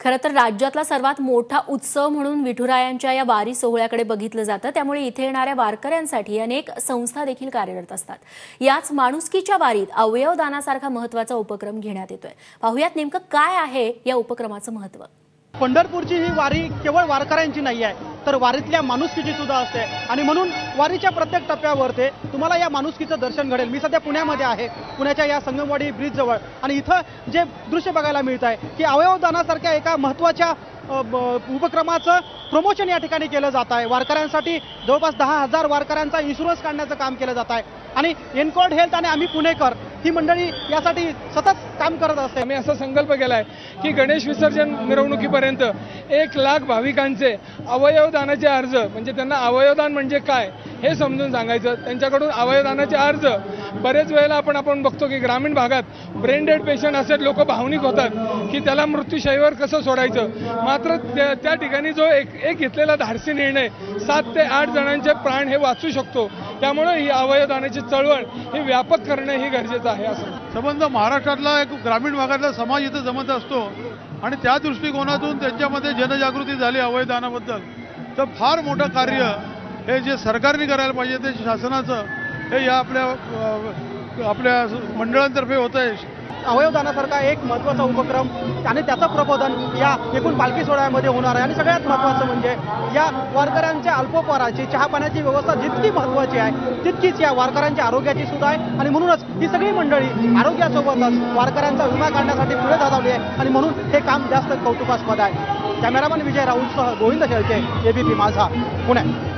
खरं तर राज्यातला सर्वात मोठा उत्सव म्हणून विठुरायांच्या या वारी सोहळ्याकडे बघितलं जातं. त्यामुळे इथे येणाऱ्या वारकऱ्यांसाठी अनेक संस्था देखील कार्यरत असतात. याच माणुसकीच्या वारीत अवयवदानासारखा महत्त्वाचा उपक्रम घेण्यात येतोय. पाहुयात नेमकं काय आहे या उपक्रमाचं महत्त्व पंढरपूरची ही वारी केवळ वारकऱ्यांची नाही आहे. तर वारीतल्या माणुसकीची सुद्धा असते. आणि म्हणून वारीच्या प्रत्येक टप्प्यावर ते तुम्हाला या माणुसकीचं दर्शन घडेल. मी सध्या पुण्यामध्ये आहे. पुण्याच्या या संगमवाडी ब्रिज जवळ. आणि इथं जे दृश्य बघायला मिळत आहे की अवयवदानासारख्या एका महत्त्वाच्या ब- उपक्रमाचं प्रमोशन या ठिकाणी केलं जात आहे वारकऱ्यांसाठी जवळपास दहा हजार वारकऱ्यांचा इन्शुरन्स काढण्याचं काम केलं जात आहे आणि एनकॉर्ड हेल्थ आणि आम्ही पुणेकर ही मंडळी यासाठी सतत काम करत असते. आम्ही असा संकल्प केला आहे की गणेश विसर्जन मिरवणुकीपर्यंत एक लाख भाविकांचे अवयवदानाचे अर्ज म्हणजे त्यांना अवयवदान म्हणजे काय हे समजून सांगायचं. त्यांच्याकडून अवयवदानाचे अर्ज बरेच वेळेला आपण आपण बघतो की ग्रामीण भागात ब्रेन डेड पेशंट असे लोक भावनिक होतात की त्याला मृत्यूशैवर कसं सोडायचं? मात्र त्या त्या ठिकाणी जो एक एक घेतलेला धाडसी निर्णय सात ते आठ जणांचे प्राण हे वाचू शकतो. त्यामुळे ही अवयवदानाची चळवळ ही व्यापक करणं ही गरजेचं आहे असं. संबंध महाराष्ट्रातला एक ग्रामीण भागातला समाज इथं जमत असतो आणि त्या दृष्टिकोनातून त्यांच्यामध्ये जनजागृती झाली अवयदानाबद्दल तर फार मोठं कार्य हे जे सरकारने करायला पाहिजे ते शासनाचं हे या आपल्या आपल्या मंडळांतर्फे होत आहे अवयवदानासारखा एक महत्त्वाचा उपक्रम आणि त्याचं प्रबोधन या एकूण पालखी सोहळ्यामध्ये होणार आहे. आणि सगळ्यात महत्त्वाचं म्हणजे या वारकऱ्यांच्या अल्पोपहाराची चहा पाण्याची व्यवस्था जितकी महत्त्वाची आहे तितकीच या वारकऱ्यांच्या आरोग्याची सुद्धा आहे. आणि म्हणूनच ही सगळी मंडळी आरोग्यासोबतच वारकऱ्यांचा विमा काढण्यासाठी पुढे धावली आहे. आणि म्हणून हे काम जास्त कौतुकास्पद आहे. कॅमेरामन विजय राहुलसह गोविंद शेळके एबीपी माझा पुणे.